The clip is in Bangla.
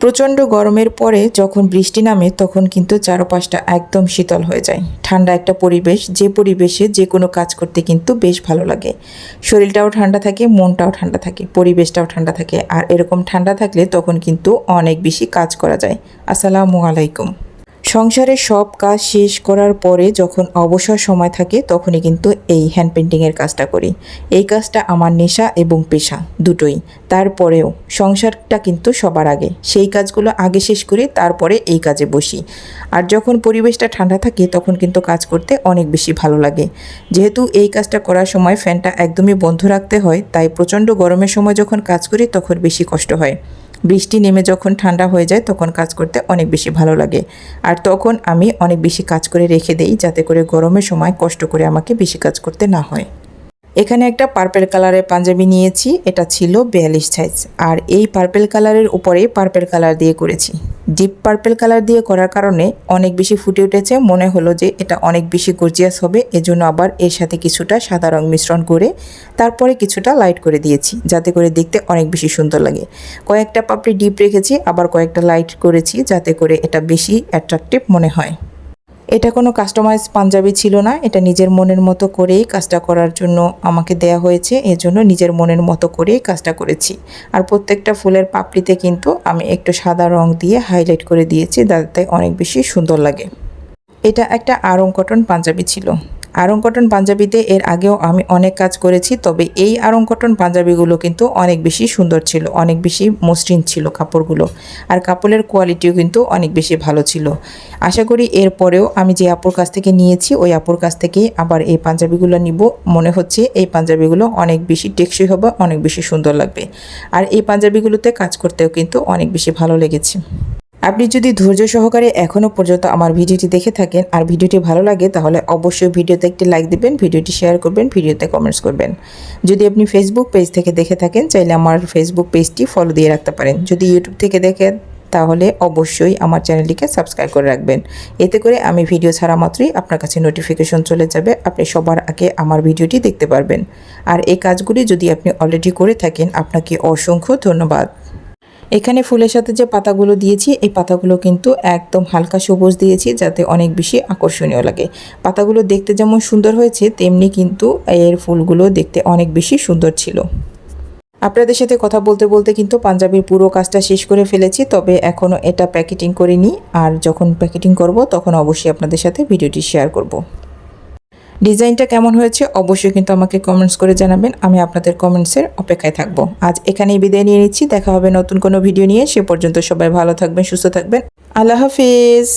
প্রচণ্ড গরমের পরে যখন বৃষ্টি নামে তখন কিন্তু চারপাশটা একদম শীতল হয়ে যায়। ঠান্ডা একটা পরিবেশ, যে পরিবেশে যে কোনো কাজ করতে কিন্তু বেশ ভালো লাগে। শরীরটাও ঠান্ডা থাকে, মনটাও ঠান্ডা থাকে, পরিবেশটাও ঠান্ডা থাকে। আর এরকম ঠান্ডা থাকলে তখন কিন্তু অনেক বেশি কাজ করা যায়। আসসালামু আলাইকুম। সংসারের সব কাজ শেষ করার পরে যখন অবসর সময় থাকে তখনই কিন্তু এই হ্যান্ড পেন্টিংয়ের কাজটা করি। এই কাজটা আমার নেশা এবং পেশা দুটোই। তারপরেও সংসারটা কিন্তু সবার আগে। সেই কাজগুলো আগে শেষ করে তারপরে এই কাজে বসি। আর যখন পরিবেশটা ঠান্ডা থাকে তখন কিন্তু কাজ করতে অনেক বেশি ভালো লাগে। যেহেতু এই কাজটা করার সময় ফ্যানটা একদমই বন্ধ রাখতে হয়, তাই প্রচণ্ড গরমের সময় যখন কাজ করি তখন বেশি কষ্ট হয়। বৃষ্টি নেমে যখন ঠান্ডা হয়ে যায় তখন কাজ করতে অনেক বেশি ভালো লাগে। আর তখন আমি অনেক বেশি কাজ করে রেখে দেই যাতে করে গরমের সময় কষ্ট করে আমাকে বেশি কাজ করতে না হয়। এখানে একটা পার্পেল কালারের পাঞ্জাবি নিয়েছি, এটা ছিল বিয়াল্লিশ সাইজ আর এই পার্পেল কালারের উপরে পার্পেল কালার দিয়ে করেছি। ডিপ পার্পেল কালার দিয়ে করার কারণে অনেক বেশি ফুটে উঠেছে। মনে হলো যে এটা অনেক বেশি গর্জিয়াস হবে। এজন্য আবার এর সাথে কিছুটা সাদা রং মিশ্রণ করে তারপরে কিছুটা লাইট করে দিয়েছি, যাতে করে দেখতে অনেক বেশি সুন্দর লাগে। কয়েকটা পাপড়ি ডিপ রেখেছি, আবার কয়েকটা লাইট করেছি, যাতে করে এটা বেশি অ্যাট্রাকটিভ মনে হয়। এটা কোনো কাস্টমাইজ পাঞ্জাবি ছিল না, এটা নিজের মনের মতো করেই কাজটা করার জন্য আমাকে দেয়া হয়েছে এজন্য নিজের মনের মতো করেই কাজটা করেছি। আর প্রত্যেকটা ফুলের পাপড়িতে কিন্তু আমি একটু সাদা রং দিয়ে হাইলাইট করে দিয়েছি যাতে অনেক বেশি সুন্দর লাগে। এটা একটা আরং কটন পাঞ্জাবি ছিল। আরং কটন পাঞ্জাবিতে এর আগেও আমি অনেক কাজ করেছি, তবে এই আরং কটন পাঞ্জাবিগুলো কিন্তু অনেক বেশি সুন্দর ছিল, অনেক বেশি মসৃণ ছিল কাপড়গুলো। আর কাপড়ের কোয়ালিটিও কিন্তু অনেক বেশি ভালো ছিল। আশা করি এরপরেও আমি যে আপুর কাছ থেকে নিয়েছি, ওই আপুর কাছ থেকেই আবার এই পাঞ্জাবিগুলো নিব। মনে হচ্ছে এই পাঞ্জাবিগুলো অনেক বেশি টেকসই হবে, অনেক বেশি সুন্দর লাগবে। আর এই পাঞ্জাবিগুলোতে কাজ করতেও কিন্তু অনেক বেশি ভালো লেগেছে। আপনি যদি ধৈর্য সহকারে এখনও পর্যন্ত আমার ভিডিওটি দেখে থাকেন আর ভিডিওটি ভালো লাগে, তাহলে অবশ্যই ভিডিওতে একটি লাইক দিবেন, ভিডিওটি শেয়ার করবেন, ভিডিওতে কমেন্টস করবেন। যদি আপনি ফেসবুক পেজ থেকে দেখে থাকেন, চাইলে আমার ফেসবুক পেজটি ফলো দিয়ে রাখতে পারেন। যদি ইউটিউব থেকে দেখেন, তাহলে অবশ্যই আমার চ্যানেলটিকে সাবস্ক্রাইব করে রাখবেন। এতে করে আমি ভিডিও ছাড়া মাত্রই আপনার কাছে নোটিফিকেশন চলে যাবে, আপনি সবার আগে আমার ভিডিওটি দেখতে পারবেন। আর এই কাজগুলি যদি আপনি অলরেডি করে থাকেন, আপনাকে অসংখ্য ধন্যবাদ। এখানে ফুলের সাথে যে পাতাগুলো দিয়েছি, এই পাতাগুলো কিন্তু একদম হালকা সবুজ দিয়েছি যাতে অনেক বেশি আকর্ষণীয় লাগে। পাতাগুলো দেখতে যেমন সুন্দর হয়েছে, তেমনি কিন্তু এর ফুলগুলো দেখতে অনেক বেশি সুন্দর ছিল। আপনাদের সাথে কথা বলতে বলতে কিন্তু পাঞ্জাবির পুরো কাজটা শেষ করে ফেলেছি, তবে এখনও এটা প্যাকেটিং করিনি আর যখন প্যাকেটিং করব, তখন অবশ্যই আপনাদের সাথে ভিডিওটি শেয়ার করব। ডিজাইনটা কেমন হয়েছে অবশ্যই কিন্তু আমাকে কমেন্টস করে জানাবেন। আমি আপনাদের কমেন্টসের অপেক্ষায় থাকব। আজ এখানেই বিদায় নিয়ে নিচ্ছি। দেখা হবে নতুন কোনো ভিডিও নিয়ে। সে পর্যন্ত সবাই ভালো থাকবেন, সুস্থ থাকবেন। আল্লাহ হাফিজ।